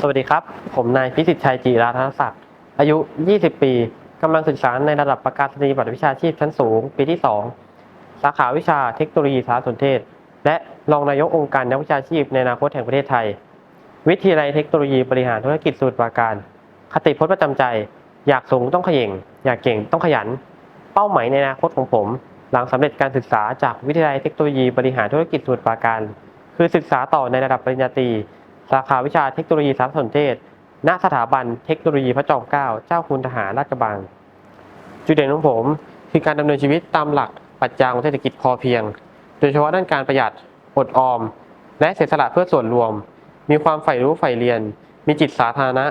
สวัสดีครับ ผมนายพิสิทธิ์ชัยจีราธนศักดิ์ อายุ 20 ปี กำลังศึกษาในระดับประกาศนียบัตรวิชาชีพชั้นสูง ปีที่ 2 สาขาวิชาเทคโนโลยีสารสนเทศ และรองนายกองค์การนักวิชาชีพในอนาคตแห่งประเทศไทย วิทยาลัยเทคโนโลยีบริหารธุรกิจสมุทรปราการ คติพจน์ประจำใจ อยากสูงต้องขย่ง อยากเก่งต้องขยัน เป้าหมายในอนาคตของผม หลังสำเร็จการศึกษาจากวิทยาลัยเทคโนโลยีบริหารธุรกิจสมุทรปราการ คือศึกษาต่อในระดับปริญญาตรี สาขาวิชาเทคโนโลยีสารสนเทศ ณ สถาบันเทคโนโลยีพระจอมเกล้า เจ้าคุณทหารราชกระบัง จุดเด่นของผมคือการดำเนินชีวิตตามหลักปรัชญาของเศรษฐกิจพอเพียง โดยเฉพาะด้านการประหยัด อดออม และเสียสละเพื่อส่วนรวม มีความใฝ่รู้ใฝ่เรียน มีจิตสาธารณะ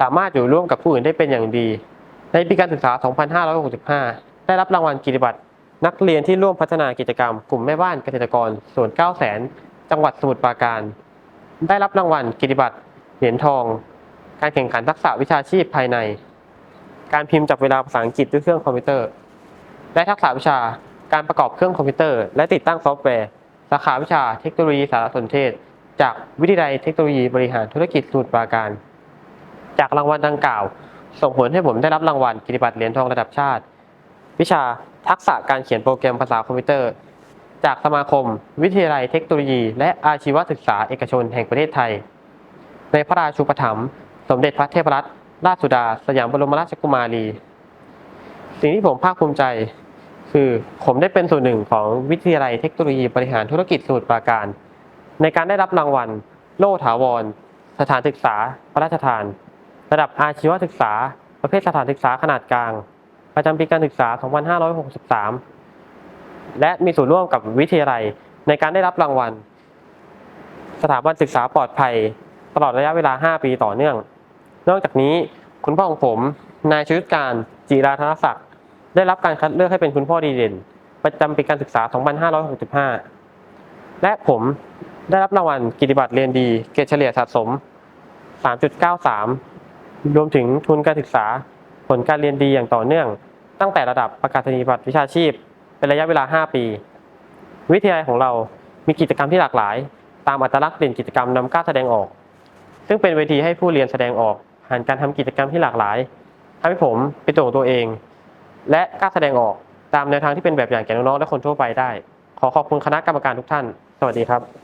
สามารถอยู่ร่วมกับผู้อื่นได้เป็นอย่างดี ในปีการศึกษา 2565 ได้รับรางวัลกิตติบัตรนักเรียนที่ร่วมพัฒนากิจกรรม กลุ่มแม่บ้านเกษตรกรส่วน9แสนจังหวัดสมุทรปราการ ได้รับรางวัลกิตติบัตรเหรียญทอง การแข่งขันทักษะวิชาชีพภายใน การพิมพ์จับเวลาภาษาอังกฤษด้วยเครื่องคอมพิวเตอร์ และทักษะวิชาการประกอบเครื่องคอมพิวเตอร์ และติดตั้งซอฟต์แวร์ สาขาวิชาเทคโนโลยีสารสนเทศ จากวิทยาลัยเทคโนโลยีบริหารธุรกิจสมุทรปราการ จากรางวัลดังกล่าว ส่งผลให้ผมได้รับรางวัลกิตติบัตรเหรียญทองระดับชาติ วิชาทักษะการเขียนโปรแกรมภาษาคอมพิวเตอร์ จากสมาคม วิทยาลัยเทคโนโลยี และอาชีวศึกษาเอกชนแห่งประเทศไทย ในพระราชูปถัมภ์สมเด็จพระเทพรัตนราชสุดา สยามบรมราชกุมารี สิ่งที่ผมภาคภูมิใจ คือผมได้เป็นส่วนหนึ่งของวิทยาลัยเทคโนโลยีบริหารธุรกิจสมุทรปราการ ในการได้รับรางวัล โล่ถาวร สถานศึกษา พระราชทาน ระดับอาชีวศึกษา ประเภทสถานศึกษาขนาดกลาง ประจำปีการศึกษา 2563 และมีส่วนร่วมกับวิทยาลัย ในการได้รับรางวัล สถาบันศึกษาปลอดภัย ตลอดระยะเวลา 5 ปีต่อเนื่อง นอกจากนี้คุณพ่อของผม นายชยุทธการจีราธนศักดิ์ได้รับการคัดเลือกให้เป็นคุณพ่อดีเด่น ประจำปีการศึกษา 2565 และผมได้รับรางวัลกิตติบัตรเรียนดี เกรดเฉลี่ยสะสม 3.93 รวมถึงทุนการศึกษา ผลการเรียนดีอย่างต่อเนื่อง ตั้งแต่ระดับประกาศนียบัตรวิชาชีพ เป็นระยะเวลา 5 ปี วิทยาลัยของเรามีกิจกรรมที่หลากหลาย ตามอัตลักษณ์เด่นกิจกรรมนำกล้าแสดงออก ซึ่งเป็นเวทีให้ผู้เรียนแสดงออกผ่านการทำกิจกรรมที่หลากหลายทำให้ผมเป็นตัวของตัวเอง และกล้าแสดงออกตามแนวทางที่เป็นแบบอย่างแก่น้องๆและคนทั่วไปได้ ขอขอบคุณคณะกรรมการทุกท่าน สวัสดีครับ